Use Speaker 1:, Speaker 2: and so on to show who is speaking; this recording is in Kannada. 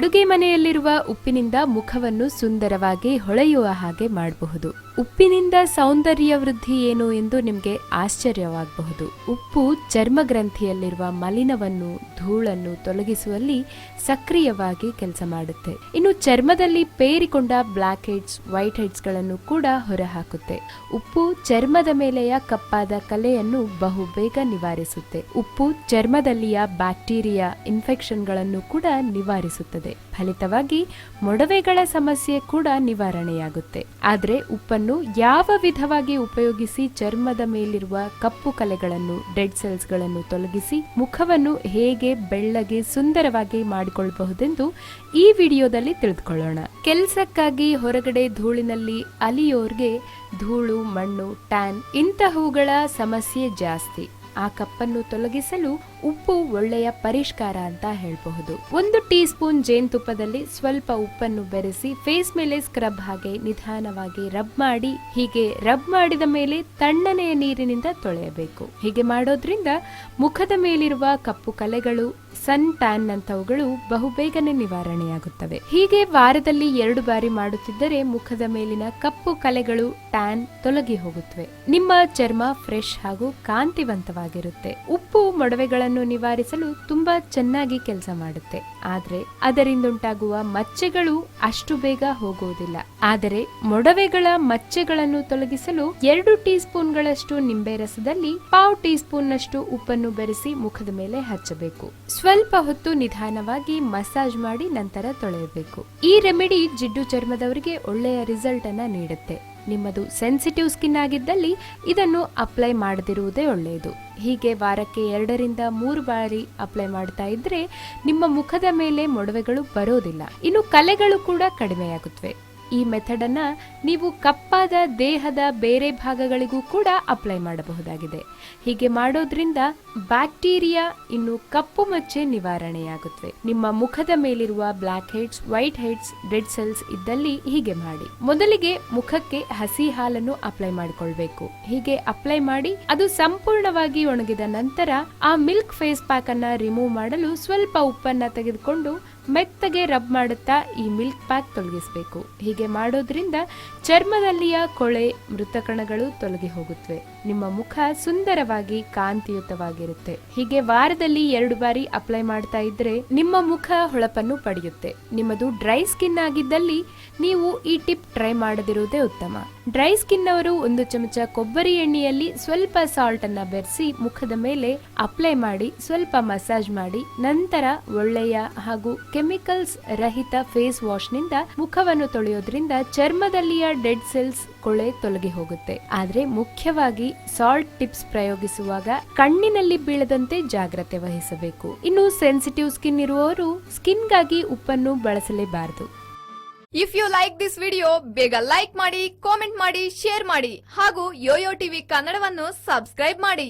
Speaker 1: ಅಡುಗೆ ಮನೆಯಲ್ಲಿರುವ ಉಪ್ಪಿನಿಂದ ಮುಖವನ್ನು ಸುಂದರವಾಗಿ ಹೊಳೆಯುವ ಹಾಗೆ ಮಾಡಬಹುದು. ಉಪ್ಪಿನಿಂದ ಸೌಂದರ್ಯ ವೃದ್ಧಿ ಏನು ಎಂದು ನಿಮಗೆ ಆಶ್ಚರ್ಯವಾಗಬಹುದು. ಉಪ್ಪು ಚರ್ಮ ಗ್ರಂಥಿಯಲ್ಲಿರುವ ಮಲಿನವನ್ನು, ಧೂಳನ್ನು ತೊಲಗಿಸುವಲ್ಲಿ ಸಕ್ರಿಯವಾಗಿ ಕೆಲಸ ಮಾಡುತ್ತೆ. ಇನ್ನು ಚರ್ಮದಲ್ಲಿ ಪೇರಿಕೊಂಡ ಬ್ಲಾಕ್ ಹೆಡ್ಸ್, ವೈಟ್ ಹೆಡ್ಸ್ಗಳನ್ನು ಕೂಡ ಹೊರಹಾಕುತ್ತೆ. ಉಪ್ಪು ಚರ್ಮದ ಮೇಲೆಯ ಕಪ್ಪಾದ ಕಲೆಯನ್ನು ಬಹುಬೇಗ ನಿವಾರಿಸುತ್ತೆ. ಉಪ್ಪು ಚರ್ಮದಲ್ಲಿಯ ಬ್ಯಾಕ್ಟೀರಿಯಾ ಇನ್ಫೆಕ್ಷನ್ಗಳನ್ನು ಕೂಡ ನಿವಾರಿಸುತ್ತದೆ. ಫಲಿತವಾಗಿ ಮೊಡವೆಗಳ ಸಮಸ್ಯೆ ಕೂಡ ನಿವಾರಣೆಯಾಗುತ್ತೆ. ಆದರೆ ಉಪ್ಪನ್ನು ಯಾವ ವಿಧವಾಗಿ ಉಪಯೋಗಿಸಿ ಚರ್ಮದ ಮೇಲಿರುವ ಕಪ್ಪು ಕಲೆಗಳನ್ನು, ಡೆಡ್ ಸೆಲ್ಸ್ಗಳನ್ನು ತೊಲಗಿಸಿ ಮುಖವನ್ನು ಹೇಗೆ ಬೆಳ್ಳಗೆ ಸುಂದರವಾಗಿ ಮಾಡಿಕೊಳ್ಳಬಹುದೆಂದು ಈ ವಿಡಿಯೋದಲ್ಲಿ ತಿಳಿದುಕೊಳ್ಳೋಣ. ಕೆಲಸಕ್ಕಾಗಿ ಹೊರಗಡೆ ಧೂಳಿನಲ್ಲಿ ಅಲಿಯೋರ್ಗೆ ಧೂಳು, ಮಣ್ಣು, ಟ್ಯಾನ್ ಇಂತಹವುಗಳ ಸಮಸ್ಯೆ ಜಾಸ್ತಿ. ಆ ಕಪ್ಪನ್ನು ತೊಲಗಿಸಲು ಉಪ್ಪು ಒಳ್ಳೆಯ ಪರಿಷ್ಕಾರ ಅಂತ ಹೇಳಬಹುದು. ಒಂದು ಟೀ ಸ್ಪೂನ್ ಜೇನುತುಪ್ಪದಲ್ಲಿ ಸ್ವಲ್ಪ ಉಪ್ಪನ್ನು ಬೆರೆಸಿ ಫೇಸ್ ಮೇಲೆ ಸ್ಕ್ರಬ್ ಹಾಗೆ ನಿಧಾನವಾಗಿ ರಬ್ ಮಾಡಿ, ಹೀಗೆ ರಬ್ ಮಾಡಿದ ಮೇಲೆ ತಣ್ಣನೆಯ ನೀರಿನಿಂದ ತೊಳೆಯಬೇಕು. ಹೀಗೆ ಮಾಡೋದ್ರಿಂದ ಮುಖದ ಮೇಲಿರುವ ಕಪ್ಪು ಕಲೆಗಳು ಸನ್ ಟ್ಯಾನ್ ನಂತವುಗಳು ಬಹುಬೇಗನೆ ನಿವಾರಣೆಯಾಗುತ್ತವೆ. ಹೀಗೆ ವಾರದಲ್ಲಿ ಎರಡು ಬಾರಿ ಮಾಡುತ್ತಿದ್ದರೆ ಮುಖದ ಮೇಲಿನ ಕಪ್ಪು ಕಲೆಗಳು ಟ್ಯಾನ್ ತೊಲಗಿ ಹೋಗುತ್ತವೆ. ನಿಮ್ಮ ಚರ್ಮ ಫ್ರೆಶ್ ಹಾಗೂ ಕಾಂತಿವಂತವಾಗಿರುತ್ತೆ. ಉಪ್ಪು ಮೊಡವೆಗಳನ್ನು ನಿವಾರಿಸಲು ತುಂಬಾ ಚೆನ್ನಾಗಿ ಕೆಲಸ ಮಾಡುತ್ತೆ. ಆದರೆ ಅದರಿಂದುಂಟಾಗುವ ಮಚ್ಚೆಗಳು ಅಷ್ಟು ಬೇಗ ಹೋಗುವುದಿಲ್ಲ. ಆದರೆ ಮೊಡವೆಗಳ ಮಚ್ಚೆಗಳನ್ನು ತೊಲಗಿಸಲು ಎರಡು ಟೀ ಸ್ಪೂನ್ಗಳಷ್ಟು ನಿಂಬೆ ರಸದಲ್ಲಿ ಪಾವ್ ಟೀ ಸ್ಪೂನ್ ನಷ್ಟು ಉಪ್ಪನ್ನು ಬೆರೆಸಿ ಮುಖದ ಮೇಲೆ ಹಚ್ಚಬೇಕು. ಸ್ವಲ್ಪ ಹೊತ್ತು ನಿಧಾನವಾಗಿ ಮಸಾಜ್ ಮಾಡಿ ನಂತರ ತೊಳೆಯಬೇಕು. ಈ ರೆಮಿಡಿ ಜಿಡ್ಡು ಚರ್ಮದವರಿಗೆ ಒಳ್ಳೆಯ ರಿಸಲ್ಟ್ ಅನ್ನ ನೀಡುತ್ತೆ. ನಿಮ್ಮದು ಸೆನ್ಸಿಟಿವ್ ಸ್ಕಿನ್ ಆಗಿದ್ದಲ್ಲಿ ಇದನ್ನು ಅಪ್ಲೈ ಮಾಡದಿರುವುದೇ ಒಳ್ಳೆಯದು. ಹೀಗೆ ವಾರಕ್ಕೆ ಎರಡರಿಂದ ಮೂರು ಬಾರಿ ಅಪ್ಲೈ ಮಾಡ್ತಾ ಇದ್ರೆ ನಿಮ್ಮ ಮುಖದ ಮೇಲೆ ಮೊಡವೆಗಳು ಬರೋದಿಲ್ಲ. ಇನ್ನು ಕಲೆಗಳು ಕೂಡ ಕಡಿಮೆಯಾಗುತ್ತವೆ. ಈ ಮೆಥಡ್ ಅನ್ನ ನೀವು ಕಪ್ಪಾದ ದೇಹದ ಬೇರೆ ಭಾಗಗಳಿಗೂ ಕೂಡ ಅಪ್ಲೈ ಮಾಡಬಹುದಾಗಿದೆ. ಹೀಗೆ ಮಾಡೋದ್ರಿಂದ ಬ್ಯಾಕ್ಟೀರಿಯಾ ಇನ್ನು ಕಪ್ಪು ಮಚ್ಚೆ ನಿವಾರಣೆಯಾಗುತ್ತವೆ ನಿಮ್ಮ ಮುಖದ ಮೇಲಿರುವ blackheads, white heads dead cells ಇದ್ದಲ್ಲಿ ಹೀಗೆ ಮಾಡಿ. ಮೊದಲಿಗೆ ಮುಖಕ್ಕೆ ಹಸಿ ಹಾಲನ್ನು ಅಪ್ಲೈ ಮಾಡಿಕೊಳ್ಬೇಕು. ಹೀಗೆ ಅಪ್ಲೈ ಮಾಡಿ ಅದು ಸಂಪೂರ್ಣವಾಗಿ ಒಣಗಿದ ನಂತರ ಆ ಮಿಲ್ಕ್ ಫೇಸ್ ಪ್ಯಾಕ್ ಅನ್ನ ರಿಮೂವ್ ಮಾಡಲು ಸ್ವಲ್ಪ ಉಪ್ಪನ್ನ ತೆಗೆದುಕೊಂಡು ಮೆತ್ತಗೆ ರಬ್ ಮಾಡುತ್ತಾ ಈ ಮಿಲ್ಕ್ ಪ್ಯಾಕ್ ತೊಲಗಿಸಬೇಕು. ಹೀಗೆ ಮಾಡೋದ್ರಿಂದ ಚರ್ಮದಲ್ಲಿಯ ಕೊಳೆ ಮೃತಕಣಗಳು ತೊಲಗಿ ಹೋಗುತ್ತವೆ. ನಿಮ್ಮ ಮುಖ ಸುಂದರವಾಗಿ ಕಾಂತಿಯುತವಾಗಿರುತ್ತೆ. ಹೀಗೆ ವಾರದಲ್ಲಿ ಎರಡು ಬಾರಿ ಅಪ್ಲೈ ಮಾಡ್ತಾ ಇದ್ರೆ ನಿಮ್ಮ ಮುಖ ಹೊಳಪನ್ನು ಪಡೆಯುತ್ತೆ. ನಿಮ್ಮದು ಡ್ರೈ ಸ್ಕಿನ್ ಆಗಿದ್ದಲ್ಲಿ ನೀವು ಈ ಟಿಪ್ ಟ್ರೈ ಮಾಡದಿರುವುದೇ ಉತ್ತಮ. ಡ್ರೈ ಸ್ಕಿನ್ ಅವರು ಒಂದು ಚಮಚ ಕೊಬ್ಬರಿ ಎಣ್ಣೆಯಲ್ಲಿ ಸ್ವಲ್ಪ ಸಾಲ್ಟ್ ಅನ್ನ ಬೆರೆಸಿ ಮುಖದ ಮೇಲೆ ಅಪ್ಲೈ ಮಾಡಿ ಸ್ವಲ್ಪ ಮಸಾಜ್ ಮಾಡಿ ನಂತರ ಒಳ್ಳೆಯ ಹಾಗೂ ಕೆಮಿಕಲ್ಸ್ ರಹಿತ ಫೇಸ್ ವಾಶ್ನಿಂದ ಮುಖವನ್ನು ತೊಳೆಯೋದ್ರಿಂದ ಚರ್ಮದಲ್ಲಿಯ ಡೆಡ್ ಸೆಲ್ಸ್ ಕೊಳೆ ತೊಲಗಿ ಹೋಗುತ್ತೆ. ಆದ್ರೆ ಮುಖ್ಯವಾಗಿ ಸಾಲ್ಟ್ ಟಿಪ್ಸ್ ಪ್ರಯೋಗಿಸುವಾಗ ಕಣ್ಣಿನಲ್ಲಿ ಬೀಳದಂತೆ ಜಾಗ್ರತೆ ವಹಿಸಬೇಕು. ಇನ್ನು ಸೆನ್ಸಿಟಿವ್ ಸ್ಕಿನ್ ಇರುವವರು ಸ್ಕಿನ್ಗಾಗಿ ಉಪ್ಪನ್ನು ಬಳಸಲೇಬಾರದು.
Speaker 2: If you like this video ಬೇಗ ಲೈಕ್ ಮಾಡಿ ಕಾಮೆಂಟ್ ಮಾಡಿ ಶೇರ್ ಮಾಡಿ ಹಾಗೂ ಯೋಯೋ ಟಿವಿ ಕನ್ನಡವನ್ನು ಸಬ್ಸ್ಕ್ರೈಬ್ ಮಾಡಿ.